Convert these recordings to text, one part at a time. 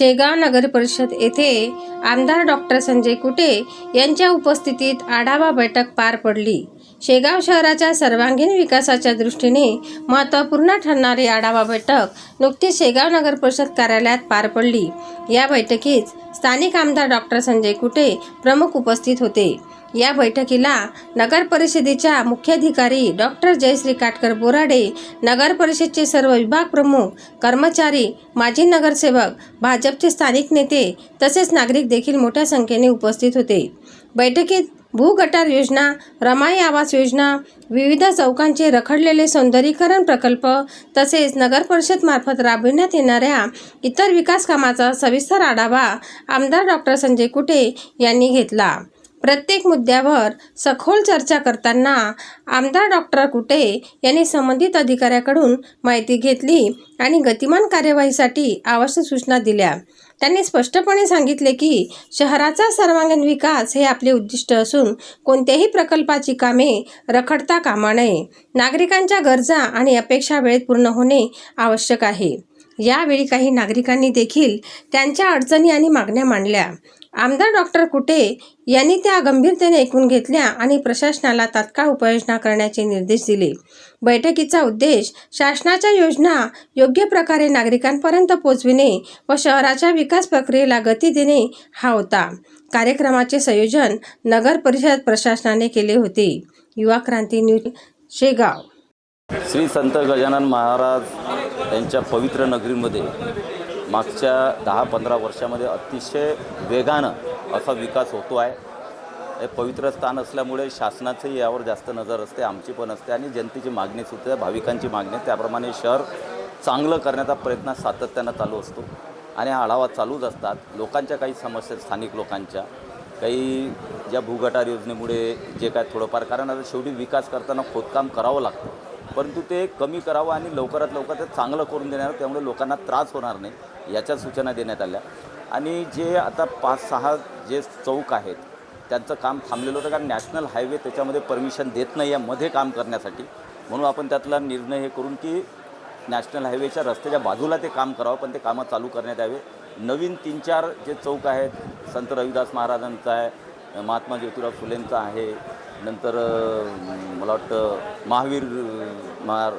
शेगाव नगर परिषद येथे आमदार डॉक्टर संजय कुटे यांच्या उपस्थितीत आढावा बैठक पार पडली. शेगाव शहराच्या सर्वांगीण विकासाच्या दृष्टीने महत्त्वपूर्ण ठरणारी आढावा बैठक नुकतीच शेगाव नगर परिषद कार्यालयात पार पडली. या बैठकीत स्थानिक आमदार डॉक्टर संजय कुटे प्रमुख उपस्थित होते. या बैठकीला नगर परिषदेच्या मुख्याधिकारी डॉक्टर जयश्री काटकर बोराडे नगर परिषदचे सर्व विभाग प्रमुख कर्मचारी माजी नगरसेवक भाजपचे स्थानिक नेते तसेच नागरिक देखील मोठ्या संख्येने उपस्थित होते. बैठकीत भूगटार योजना रमाई आवास योजना विविध चौकांचे रखडलेले सौंदर्यीकरण प्रकल्प तसेच नगर परिषदमार्फत राबविण्यात येणाऱ्या इतर विकास कामाचा सविस्तर आढावा आमदार डॉक्टर संजय कुटे यांनी घेतला. प्रत्येक मुद्द्यावर सखोल चर्चा करताना आमदार डॉक्टर कुटे यांनी संबंधित अधिकाऱ्याकडून माहिती घेतली आणि गतिमान कार्यवाहीसाठी आवश्यक सूचना दिल्या. त्यांनी स्पष्टपणे सांगितले की शहराचा सर्वांगीण विकास हे आपले उद्दिष्ट असून कोणत्याही प्रकल्पाची कामे रखडता कामा नये. नागरिकांच्या गरजा आणि अपेक्षा वेळेत पूर्ण होणे आवश्यक आहे. यावेळी काही नागरिकांनी देखील त्यांच्या अडचणी आणि मागण्या मांडल्या. आमदार डॉक्टर कुटे यांनी त्या गंभीरतेने ऐकून घेतल्या आणि प्रशासनाला तात्काळ उपाययोजना करण्याचे निर्देश दिले. बैठकीचा उद्देश शासनाच्या योजना योग्य प्रकारे नागरिकांपर्यंत पोहोचविणे व शहराच्या विकास प्रक्रियेला गती देणे हा होता. कार्यक्रमाचे संयोजन नगर परिषद प्रशासनाने केले होते. युवा क्रांती न्यूज शेगाव. श्री संत गजानन महाराज त्यांच्या पवित्र नगरीमध्ये मागच्या दहा पंधरा वर्षामध्ये अतिशय वेगानं असा विकास होतो आहे. हे पवित्र स्थान असल्यामुळे शासनाचंही यावर जास्त नजर असते आमची पण असते आणि जनतेची मागणी सुद्धा भाविकांची मागणी आहे. त्याप्रमाणे शहर चांगलं करण्याचा प्रयत्न सातत्यानं चालू असतो आणि हा आढावा चालूच असतात. लोकांच्या काही समस्या स्थानिक लोकांच्या. काही ज्या भूगटार योजनेमुळे जे काय थोडंफार कारण आता शेवटी विकास करताना खोदकाम करावं लागतं. परंतु ते कमी करावं आणि लवकरात लवकर ते चांगलं करून देणार त्यामुळे लोकांना त्रास होणार नाही याच्या सूचना देण्यात आल्या. आणि जे आता पाच सहा जे चौक आहेत त्यांचं काम थांबलेलं होतं कारण नॅशनल हायवे त्याच्यामध्ये परमिशन देत नाही आहे मध्ये काम करण्यासाठी. म्हणून आपण त्यातला निर्णय हे करून की नॅशनल हायवेच्या रस्त्याच्या बाजूला ते काम करावं पण ते कामं चालू करण्यात यावे. नवीन तीन चार जे चौक आहेत संत रविदास महाराजांचा आहे महात्मा ज्योतिराव फुलेंचा आहे नंतर मला वाटतं महावीर महा महार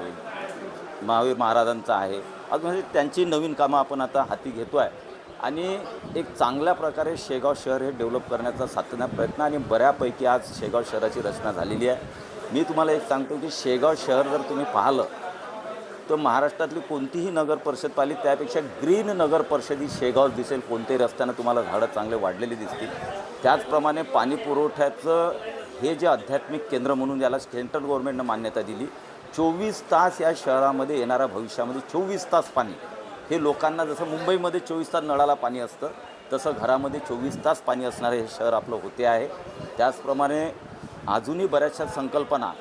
महावीर महाराजांचा आहे. अजून म्हणजे त्यांची नवीन कामं आपण आता हाती घेतो आहे आणि एक चांगल्या प्रकारे शेगाव शहर हे डेव्हलप करण्याचा सातत्या प्रयत्न आणि बऱ्यापैकी आज शेगाव शहराची रचना झालेली आहे. मी तुम्हाला एक सांगतो की शेगाव शहर जर तुम्ही पाहिलं तर महाराष्ट्रातली कोणतीही नगर परिषद पाहिली त्यापेक्षा ग्रीन नगर परिषद ही शेगाव दिसेल. कोणत्याही रस्त्यानं तुम्हाला झाडं चांगले वाढलेली दिसतील. त्याचप्रमाणे पाणी पुरवठ्याचं हे जे आध्यात्मिक केंद्र म्हणून याला सेंट्रल गव्हर्नमेंटनं मान्यता दिली चोवीस तास या शहरामध्ये येणाऱ्या भविष्यामध्ये चोवीस तास पाणी. हे लोकांना जसं मुंबईमध्ये चोवीस तास नळाला पाणी असतं तसं घरामध्ये चोवीस तास पाणी असणारे हे शहर आपलं होते आहे. त्याचप्रमाणे अजूनही बऱ्याचशा संकल्पना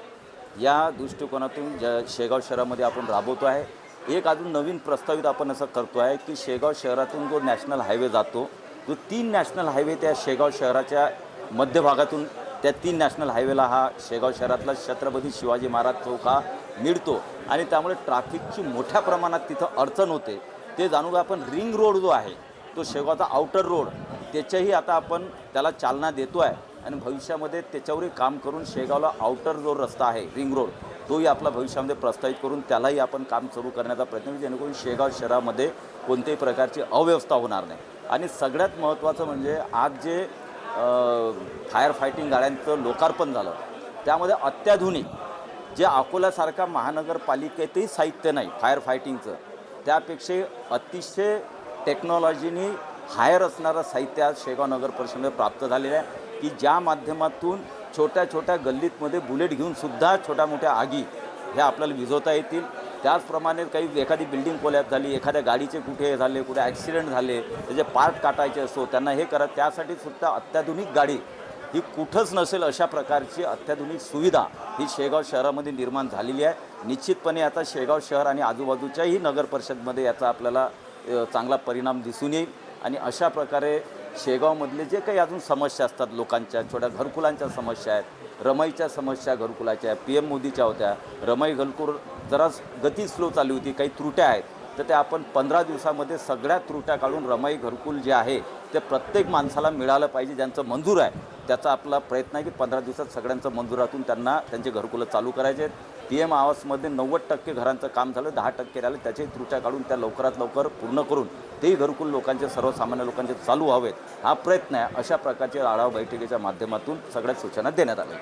या दृष्टिकोनातून ज शेगाव शहरामध्ये आपण राबवतो आहे. एक अजून नवीन प्रस्तावित आपण असं करतो आहे की शेगाव शहरातून जो नॅशनल हायवे जातो तो तीन नॅशनल हायवे त्या शेगाव शहराच्या मध्यभागातून त्या तीन नॅशनल हायवेला हा शेगाव शहरातला छत्रपती शिवाजी महाराज चौक हा मिळतो. आणि त्यामुळे ट्रॅफिकची मोठ्या प्रमाणात तिथं अडचण होते. ते जाणून आपण रिंग रोड जो आहे तो शेगावचा आउटर रोड त्याच्याही आता आपण त्याला चालना देतो आहे आणि भविष्यामध्ये त्याच्यावरही काम करून शेगावला आउटर जो रस्ता आहे रिंग रोड तोही आपला भविष्यामध्ये प्रस्तावित करून त्यालाही आपण काम सुरू करण्याचा प्रयत्न करू. जेणेकरून शेगाव शहरामध्ये कोणत्याही प्रकारची अव्यवस्था होणार नाही. आणि सगळ्यात महत्त्वाचं म्हणजे आज जे फायर फायटिंग गाड्यांचं लोकार्पण झालं. त्यामध्ये अत्याधुनिक जे अकोल्यासारख्या महानगरपालिकेतही साहित्य नाही फायर फायटिंगचं त्यापेक्षा अतिशय टेक्नॉलॉजीनी हायर असणारं साहित्य आज शेगाव नगर परिषदेमध्ये प्राप्त झालेलं आहे की ज्या माध्यमातून छोट्या छोट्या गल्लीतमध्ये बुलेट घेऊन सुद्धा छोट्या मोठ्या आगी ह्या आपल्याला विझवता येतील. त्याचप्रमाणे काही एखादी बिल्डिंग कोल्यात झाली एखाद्या गाडीचे कुठे झाले कुठे ॲक्सिडेंट झाले त्याचे पार्ट काटायचे असो त्यांना हे करा त्यासाठी सुद्धा अत्याधुनिक गाडी ही कुठंच नसेल अशा प्रकारची अत्याधुनिक सुविधा ही शेगाव शहरामध्ये निर्माण झालेली आहे. निश्चितपणे आता शेगाव शहर आणि आजूबाजूच्याही नगर परिषदमध्ये याचा आपल्याला चांगला परिणाम दिसून येईल. आणि अशा प्रकारे शेगावमधले जे काही अजून समस्या असतात लोकांच्या छोट्या घरकुलांच्या समस्या आहेत रमाईच्या समस्या घरकुलाच्या पी एम मोदीच्या होत्या रमाई घरकुल जरा गती स्लो चालली होती काही त्रुट्या आहेत. तर ते आपण पंधरा दिवसामध्ये सगळ्या त्रुट्या काढून रमाई घरकुल जे आहे ते प्रत्येक माणसाला मिळालं पाहिजे ज्यांचं मंजूर आहे त्याचा आपला प्रयत्न आहे की पंधरा दिवसात सगळ्यांचं मंजुरातून त्यांना त्यांचे घरकुलं चालू करायचे. आहेत पी एम आवासमध्ये नव्वद टक्के घरांचं काम झालं दहा टक्के राहिलं त्याचेही त्रुट्या काढून त्या लवकरात लवकर पूर्ण करून तेही घरकुल लोकांचे सर्वसामान्य लोकांचे चालू व्हावेत हा प्रयत्न आहे अशा प्रकारच्या आढावा बैठकीच्या माध्यमातून सगळ्या सूचना देण्यात आल्या.